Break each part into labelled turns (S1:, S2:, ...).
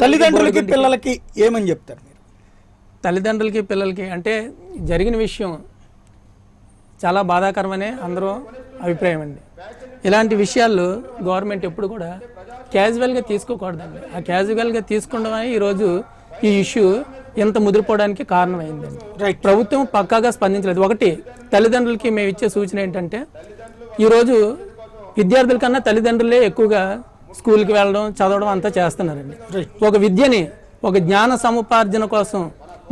S1: తల్లిదండ్రులకి పిల్లలకి ఏమని చెప్తారు మీరు?
S2: తల్లిదండ్రులకి పిల్లలకి అంటే జరిగిన విషయం చాలా బాధాకరమనే అందరూ అభిప్రాయం అండి. ఇలాంటి విషయాలు గవర్నమెంట్ ఎప్పుడు కూడా క్యాజువల్గా తీసుకోకూడదండి. ఆ క్యాజువల్గా తీసుకోవడమే ఈరోజు ఈ ఇష్యూ ఇంత ముదిరిపోవడానికి కారణమైందండి.
S1: రైట్
S2: ప్రభుత్వం పక్కాగా స్పందించలేదు. ఒకటి తల్లిదండ్రులకి మేము ఇచ్చే సూచన ఏంటంటే ఈరోజు విద్యార్థుల కన్నా తల్లిదండ్రులే ఎక్కువగా స్కూల్కి వెళ్ళడం చదవడం అంతా చేస్తున్నారండి. ఒక విద్యని ఒక జ్ఞాన సముపార్జన కోసం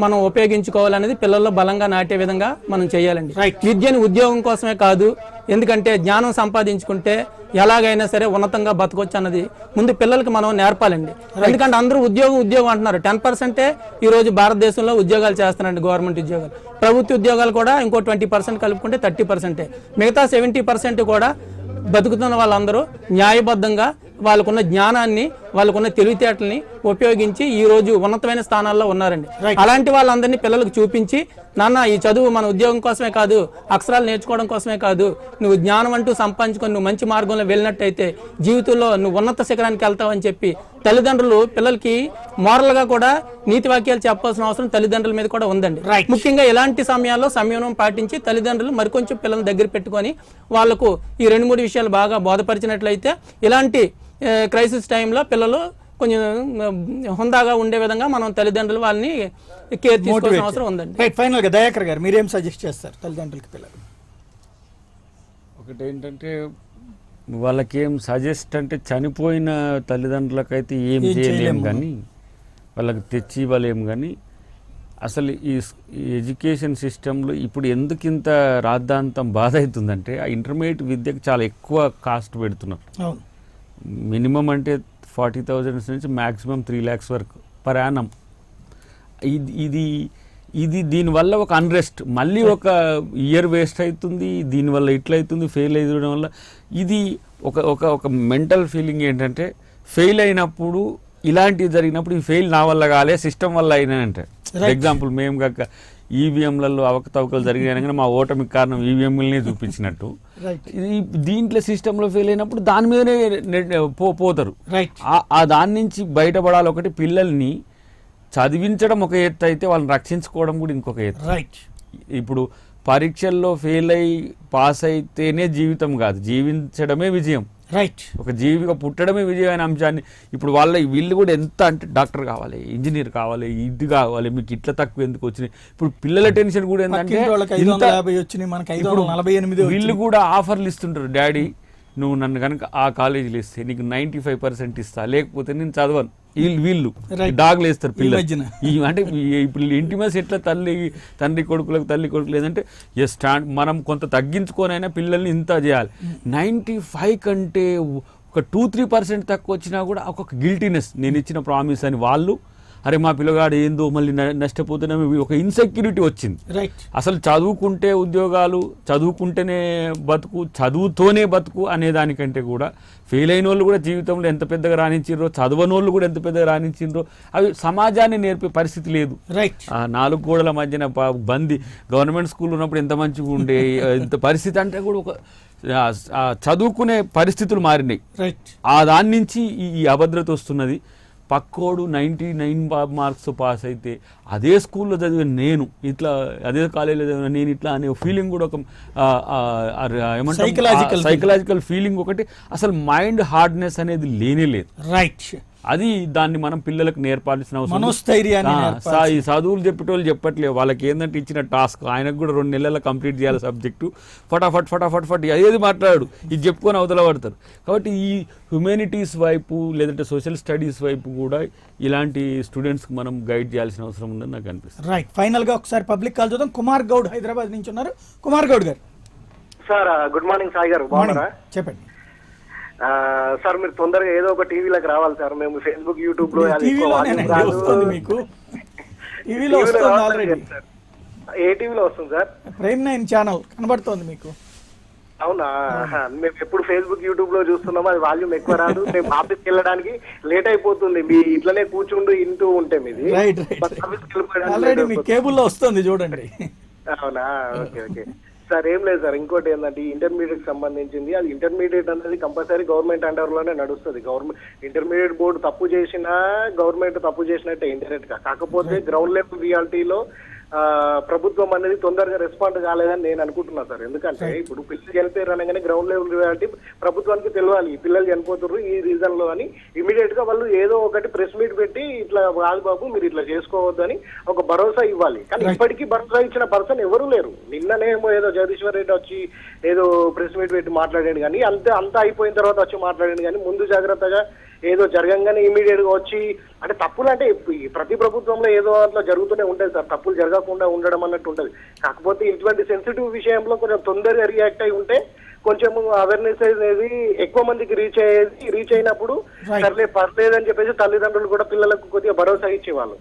S2: మనం ఉపయోగించుకోవాలనేది పిల్లల్లో బలంగా నాటే విధంగా మనం చేయాలండి. విద్యని ఉద్యోగం కోసమే కాదు ఎందుకంటే జ్ఞానం సంపాదించుకుంటే ఎలాగైనా సరే ఉన్నతంగా బతకొచ్చు అన్నది ముందు పిల్లలకి మనం నేర్పాలండి. ఎందుకంటే అందరూ ఉద్యోగం ఉద్యోగం అంటున్నారు. టెన్ పర్సెంటే ఈ రోజు భారతదేశంలో ఉద్యోగాలు చేస్తున్నారండి గవర్నమెంట్ ఉద్యోగాలు. ప్రభుత్వ ఉద్యోగాలు కూడా ఇంకో ట్వంటీ పర్సెంట్ కలుపుకుంటే థర్టీ పర్సెంటే. మిగతా సెవెంటీ పర్సెంట్ కూడా బతుకుతున్న వాళ్ళందరూ న్యాయబద్ధంగా వాళ్ళకున్న జ్ఞానాన్ని వాళ్ళకున్న తెలివితేటల్ని ఉపయోగించి ఈ రోజు ఉన్నతమైన స్థానాల్లో ఉన్నారండి. అలాంటి వాళ్ళందరినీ పిల్లలకు చూపించి నాన్న ఈ చదువు మన ఉద్యోగం కోసమే కాదు అక్షరాలు నేర్చుకోవడం కోసమే కాదు నువ్వు జ్ఞానం అంటూ సంపాదించుకొని నువ్వు మంచి మార్గంలో వెళ్ళినట్టయితే జీవితంలో నువ్వు ఉన్నత శిఖరానికి వెళ్తావని చెప్పి తల్లిదండ్రులు పిల్లలకి moral గా కూడా నీతి వాక్యాలు చెప్పాల్సిన అవసరం తల్లిదండ్రుల మీద కూడా ఉందండి. ముఖ్యంగా ఇలాంటి సమయాల్లో సంయమనం పాటించి తల్లిదండ్రులు మరికొంచెం పిల్లల్ని దగ్గర పెట్టుకొని వాళ్ళకు ఈ రెండు మూడు విషయాలు బాగా బోధపరిచినట్లయితే ఇలాంటి క్రైసిస్ టైంలో పిల్లలు కొంచెం హుందాగా ఉండే విధంగా మనం తల్లిదండ్రులు వాళ్ళని కేర్ తీసుకోవాల్సిన అవసరం ఉందండి.
S1: రైట్ ఫైనల్గా దయాకర్ గారు మీరేం సజెస్ట్ చేస్తారు తల్లిదండ్రులకి పిల్లలు?
S3: ఒకటి ఏంటంటే వాళ్ళకేం సజెస్ట్ అంటే చనిపోయిన తల్లిదండ్రులకైతే ఏం
S1: ఏం
S3: చేయలేము
S1: చేయలేము.
S3: కానీ వాళ్ళకి తెచ్చి ఇవ్వలేము కానీ అసలు ఈ ఎడ్యుకేషన్ సిస్టంలో ఇప్పుడు ఎందుకు ఇంత రాద్ధాంతం బాధ అవుతుందంటే ఆ ఇంటర్మీడియట్ విద్యకు చాలా ఎక్కువ కాస్ట్ పెడుతున్నారు.
S1: అవును.
S3: మినిమం అంటే ఫార్టీ థౌజండ్స్ నుంచి మ్యాక్సిమం త్రీ ల్యాక్స్ వరకు పర్ యానం. ఇది ఇది ఇది దీనివల్ల ఒక అన్రెస్ట్. మళ్ళీ ఒక ఇయర్ వేస్ట్ అవుతుంది దీనివల్ల ఇట్లా అవుతుంది ఫెయిల్ అయ్యడం వల్ల. ఇది ఒక ఒక ఒక మెంటల్ ఫీలింగ్ ఏంటంటే ఫెయిల్ అయినప్పుడు ఇలాంటివి జరిగినప్పుడు ఈ ఫెయిల్ నా వల్ల కాలే సిస్టమ్ వల్ల అయినా అంటే ఎగ్జాంపుల్ మేము కాక ఈవీఎంలలో అవకతవకలు జరిగినాయి మా ఓటమికి కారణం ఈవీఎంలనే చూపించినట్టు. ఇది దీంట్లో సిస్టంలో ఫెయిల్ అయినప్పుడు దాని మీదనే పోతారు.
S1: రైట్
S3: ఆ- ఆ దాని నుంచి బయటపడాలి ఒకటి పిల్లల్ని చదివించడం ఒక ఎత్తు అయితే వాళ్ళని రక్షించుకోవడం కూడా ఇంకొక ఎత్తు.
S1: రైట్
S3: ఇప్పుడు పరీక్షల్లో ఫెయిల్ అయి పాస్ అయితేనే జీవితం కాదు. జీవించడమే విజయం.
S1: రైట్
S3: ఒక జీవిగా పుట్టడమే విజయమైన అంశాన్ని. ఇప్పుడు వాళ్ళ వీళ్ళు కూడా ఎంత అంటే డాక్టర్ కావాలి ఇంజనీర్ కావాలి ఇది కావాలి మీకు ఇట్లా తక్కువ ఎందుకు వచ్చినాయి? ఇప్పుడు పిల్లల టెన్షన్ కూడా ఏంటంటే వీళ్ళు కూడా ఆఫర్లు ఇస్తుంటారు డాడీ నువ్వు నన్ను కనుక ఆ కాలేజీలో ఇస్తే నీకు నైంటీ ఫైవ్ పర్సెంట్ ఇస్తా లేకపోతే నేను చదవను. వీళ్ళు వీళ్ళు. డాగ్లు వేస్తారు. పిల్లలు ఈ అంటే ఇప్పుడు ఇంటిమస్ ఎట్లా తల్లి తండ్రి కొడుకులకు తల్లి కొడుకులు ఎస్ స్టాండ్ మనం కొంత తగ్గించుకొనైనా పిల్లల్ని ఇంత చేయాలి నైంటీ ఫైవ్ కంటే ఒక టూ త్రీ పర్సెంట్ తక్కువ వచ్చినా కూడా ఒక గిల్టీనెస్ నేను ఇచ్చిన ప్రామిస్ అని వాళ్ళు అరే మా పిల్లగాడు ఏందో మళ్ళీ నష్టపోతున్నామే ఒక ఇన్సెక్యూరిటీ వచ్చింది.
S1: రైట్
S3: అసలు చదువుకుంటే ఉద్యోగాలు చదువుకుంటేనే బతుకు చదువుతోనే బతుకు అనే దానికంటే కూడా ఫెయిల్ అయిన వాళ్ళు కూడా జీవితంలో ఎంత పెద్దగా రాణించిండ్రో చదవని వాళ్ళు కూడా ఎంత పెద్దగా రాణించిండ్రో అవి సమాజాన్ని నేర్పే పరిస్థితి లేదు.
S1: రైట్
S3: ఆ నాలుగు గోడల మధ్యన బంది గవర్నమెంట్ స్కూల్ ఉన్నప్పుడు ఎంత మంచిగా ఉండే ఇంత పరిస్థితి అంటే కూడా ఒక చదువుకునే పరిస్థితులు మారినాయి.
S1: రైట్
S3: ఆ దాని నుంచి ఈ అభద్రత వస్తున్నది. పక్కోడు నైంటీ నైన్ మార్క్స్ పాస్ అయితే అదే స్కూల్లో చదివిన నేను ఇట్లా అదే కాలేజీలో చదివిన నేను ఇట్లా అనే ఫీలింగ్ కూడా ఒక ఏమంటాం? సైకలాజికల్ ఫీలింగ్ ఒకటి. అసలు మైండ్ హార్డ్నెస్ అనేది లేనే లేదు.
S1: రైట్
S3: అది దాన్ని మనం పిల్లలకు నేర్పాల్సిన అవసరం. ఈ చదువులు చెప్పేటోళ్ళు చెప్పట్లేదు. వాళ్ళకి ఏంటంటే ఇచ్చిన టాస్క్ ఆయనకు కూడా రెండు నెలల కంప్లీట్ చేయాలి సబ్జెక్టు. ఫటాఫట్ ఫటాఫట్ ఫట్ ఏది మాట్లాడు ఇది చెప్పుకొని అవతల పడతారు. కాబట్టి ఈ హ్యుమానిటీస్ వైపు లేదంటే సోషల్ స్టడీస్ వైపు కూడా ఇలాంటి స్టూడెంట్స్కి మనం గైడ్ చేయాల్సిన అవసరం ఉందని నాకు అనిపిస్తుంది.
S1: రైట్. ఫైనల్గా ఒకసారి పబ్లిక్ కాల్ చూద్దాం. కుమార్ గౌడ్ హైదరాబాద్ నుంచి ఉన్నారు. కుమార్ గౌడ్ గారు.
S4: సార్ గుడ్ మార్నింగ్ సాయి గారు. బాగున్నారా?
S1: చెప్పండి.
S4: సార్ మీరు తొందరగా ఏదో ఒక టీవీలోకి రావాలి సార్. మేము ఫేస్బుక్
S1: యూట్యూబ్లో మీకు. టీవీలో వస్తుంది ఆల్రెడీ.
S4: ఏ టీవీలో వస్తుంది సార్?
S1: ప్రైమ్ నైన్ ఛానల్ కనబడుతోంది మీకు.
S4: అవునా. మేము ఎప్పుడు ఫేస్బుక్ యూట్యూబ్లో చూస్తున్నాము అది వాల్యూమ్ ఎక్కువ రాదు. మేము ఆఫీస్కి వెళ్ళడానికి లేట్ అయిపోతుంది. మీ ఇట్లనే కూర్చుంటూ ఇంటూ ఉంటే మీది.
S1: ఆల్రెడీ మీ. కేబుల్లో వస్తుంది చూడండి.
S4: అవునా? Okay okay. సార్ ఏం లేదు సార్. ఇంకోటి ఏంటంటే ఇంటర్మీడియట్ సంబంధించింది. అది ఇంటర్మీడియట్ అనేది కంపల్సరీ గవర్నమెంట్ అండర్లోనే నడుస్తుంది. గవర్నమెంట్ ఇంటర్మీడియట్ బోర్డు తప్పు చేసినా గవర్నమెంట్ తప్పు చేసినట్టే ఇండైరెక్ట్గా కాకపోతే గ్రౌండ్ లెవెల్ రియాలిటీలో ప్రభుత్వం అనేది తొందరగా రెస్పాండ్ కాలేదని నేను అనుకుంటున్నా సార్. ఎందుకంటే ఇప్పుడు పిల్లలు చనిపోయారు అనగానే గ్రౌండ్ లెవెల్ రియాలిటీ ప్రభుత్వానికి తెలియాలి. ఈ పిల్లలు చనిపోతున్నారు ఈ రీజన్లో అని. ఇమీడియట్గా వాళ్ళు ఏదో ఒకటి ప్రెస్ మీట్ పెట్టి ఇట్లా కాదు బాబు మీరు ఇట్లా చేసుకోవద్దు అని ఒక భరోసా ఇవ్వాలి. కానీ ఇప్పటికీ భరోసా ఇచ్చిన పర్సన్ ఎవరు లేరు. నిన్ననేమో ఏదో జగదీశ్వర్ రెడ్డి వచ్చి ఏదో ప్రెస్ మీట్ పెట్టి మాట్లాడాడు కానీ అంతే అంతా అయిపోయిన తర్వాత వచ్చి మాట్లాడాడు కానీ ముందు జాగ్రత్తగా ఏదో జరగంగానే ఇమీడియట్గా వచ్చి అంటే తప్పులు అంటే ప్రతి ప్రభుత్వంలో ఏదో అట్లా జరుగుతూనే ఉంటుంది సార్. తప్పులు జరగకుండా ఉండడం అన్నట్టు ఉంటది. కాకపోతే ఇటువంటి సెన్సిటివ్ విషయంలో కొంచెం తొందరగా రియాక్ట్ అయి ఉంటే కొంచెం అవేర్నెస్ అనేది ఎక్కువ మందికి రీచ్ అయ్యేది రీచ్ అయినప్పుడు. సర్లే పర్లేదు అని చెప్పేసి తల్లిదండ్రులు కూడా పిల్లలకు కొద్దిగా భరోసా ఇచ్చేవాళ్ళు.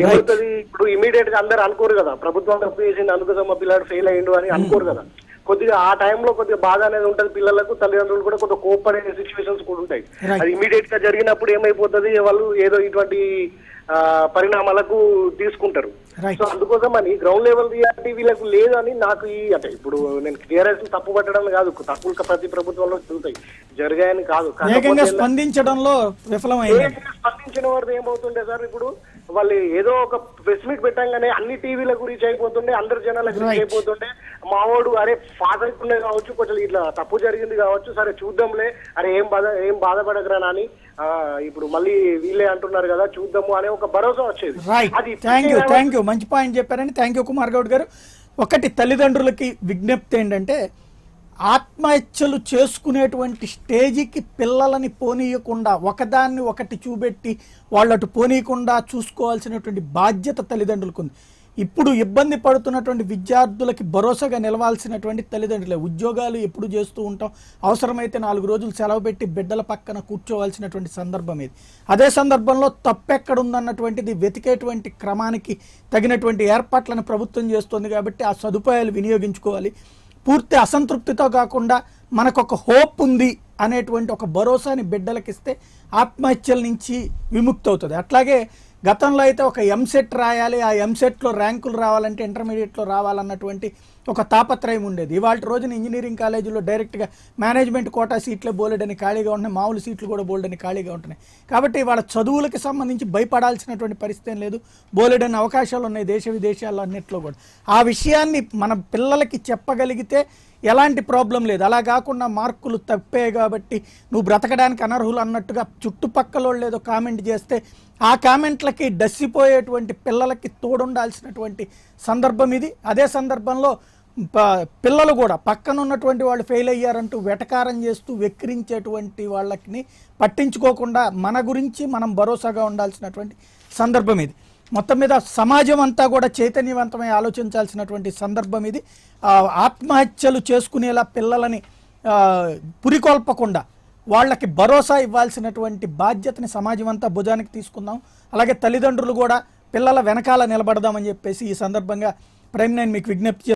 S4: ఏమవుతుంది? ఇప్పుడు ఇమీడియట్గా అందరు అనుకోరు కదా. ప్రభుత్వం తప్పు చేసింది అందుకోసం మా పిల్లాడు ఫెయిల్ అయ్యిండు అని అనుకోరు కదా. కొద్దిగా ఆ టైంలో కొద్దిగా బాధ అనేది ఉంటది పిల్లలకు తల్లిదండ్రులు కూడా కొద్దిగా కోపడే సిచ్యువేషన్స్ కూడా ఉంటాయి. అది ఇమీడియట్గా జరిగినప్పుడు ఏమైపోతుంది వాళ్ళు ఏదో ఇటువంటి పరిణామాలకు తీసుకుంటారు. సో అందుకోసం అని గ్రౌండ్ లెవెల్ రియాలిటీ వీళ్ళకు లేదు అని నాకు ఈ అంటే ఇప్పుడు నేను టీఆర్ఎస్ తప్పు పట్టడం కాదు తప్పులు ప్రతి ప్రభుత్వంలో జరుగుతాయి. జరిగాయని కాదు.
S1: స్పందించడంలో
S4: స్పందించిన వారు ఏమవుతుండే సార్ ఇప్పుడు? వాళ్ళు ఏదో ఒక ప్రెస్ మీట్ పెట్టంగానే అన్ని టీవీల గురించి అయిపోతుండే అందరి జనాల గురించి
S1: Right.
S4: అయిపోతుండే. మావాడు అరే పాస్ అయితుండే కావచ్చు కొంచెం ఇట్లా తప్పు జరిగింది కావచ్చు సరే చూద్దాంలే అరే ఏం బాధ ఏం బాధపడకరా అని ఇప్పుడు మళ్ళీ వీళ్ళే అంటున్నారు కదా చూద్దాము అనే ఒక భరోసా వచ్చేది. అది
S1: థ్యాంక్ యూ థ్యాంక్ యూ మంచి పాయింట్ చెప్పారండి. థ్యాంక్ యూ కుమార్ గౌడ్ గారు. ఒకటి తల్లిదండ్రులకి విజ్ఞప్తి ఏంటంటే ఆత్మహత్యలు చేసుకునేటువంటి స్టేజికి పిల్లలని పోనీయకుండా ఒకదాన్ని ఒకటి చూపెట్టి వాళ్ళటు పోనీయకుండా చూసుకోవాల్సినటువంటి బాధ్యత తల్లిదండ్రులకు ఉంది ఇప్పుడు ఇబ్బంది పడుతున్నటువంటి విద్యార్థులకి భరోసాగా నిలవాల్సినటువంటి తల్లిదండ్రులే. ఉద్యోగాలు ఎప్పుడు చేస్తూ ఉంటాం. అవసరమైతే నాలుగు రోజులు సెలవు పెట్టి బిడ్డల పక్కన కూర్చోవాల్సినటువంటి సందర్భం ఇది. అదే సందర్భంలో తప్పెక్కడుందన్నటువంటిది వెతికేటువంటి క్రమానికి తగినటువంటి ఏర్పాట్లను ప్రభుత్వం చేస్తుంది కాబట్టి ఆ సదుపాయాలు వినియోగించుకోవాలి. పూర్తి అసంతృప్తితో కాకుండా మనకు ఒక హోప్ ఉంది అనేటువంటి ఒక భరోసాని బిడ్డలకిస్తే ఆత్మహత్యల నుంచి విముక్తి అవుతుంది అట్లాగే గతంలో అయితే ఒక ఎంసెట్ రాయాలి ఆ ఎంసెట్లో ర్యాంకులు రావాలంటే ఇంటర్మీడియట్లో రావాలన్నటువంటి ఒక తాపత్రయం ఉండేది. ఇవాళ రోజున ఇంజనీరింగ్ కాలేజీలో డైరెక్ట్గా మేనేజ్మెంట్ కోటా సీట్లే బోలెడని ఖాళీగా ఉంటున్నాయి. మామూలు సీట్లు కూడా బోలెడని ఖాళీగా ఉంటున్నాయి. కాబట్టి వాళ్ళ చదువులకి సంబంధించి భయపడాల్సినటువంటి పరిస్థితి ఏం లేదు. బోలెడని అవకాశాలు ఉన్నాయి దేశ విదేశాల్లో అన్నింటిలో కూడా. ఆ విషయాన్ని మన పిల్లలకి చెప్పగలిగితే ఎలాంటి ప్రాబ్లం లేదు. అలా కాకుండా మార్కులు తప్పే కాబట్టి నువ్వు బ్రతకడానికి అనర్హులు అన్నట్టుగా చుట్టుపక్కల వాళ్ళు ఏదో కామెంట్ చేస్తే ఆ కామెంట్లకి డస్సిపోయేటువంటి పిల్లలకి తోడుండాల్సినటువంటి సందర్భం ఇది. అదే సందర్భంలో పిల్లలు కూడా పక్కన ఉన్నటువంటి వాళ్ళు ఫెయిల్ అయ్యారంటూ వెటకారం చేస్తూ వెక్కిరించేటువంటి వాళ్ళకి పట్టించుకోకుండా మన గురించి మనం భరోసాగా ఉండాల్సినటువంటి సందర్భం ఇది. మొత్తం మీద సమాజం అంతా కూడా చైతన్యవంతమై ఆలోచించాల్సినటువంటి సందర్భం ఇది. ఆత్మహత్యలు చేసుకునేలా పిల్లలని పురికొల్పకుండా వాళ్ళకి భరోసా ఇవ్వాల్సినటువంటి బాధ్యతని సమాజం అంతా భుజానికి తీసుకుందాం. అలాగే తల్లిదండ్రులు కూడా పిల్లల వెనకాల నిలబడదామని చెప్పేసి ఈ సందర్భంగా ప్రేమ్ నేను మీకు విజ్ఞప్తి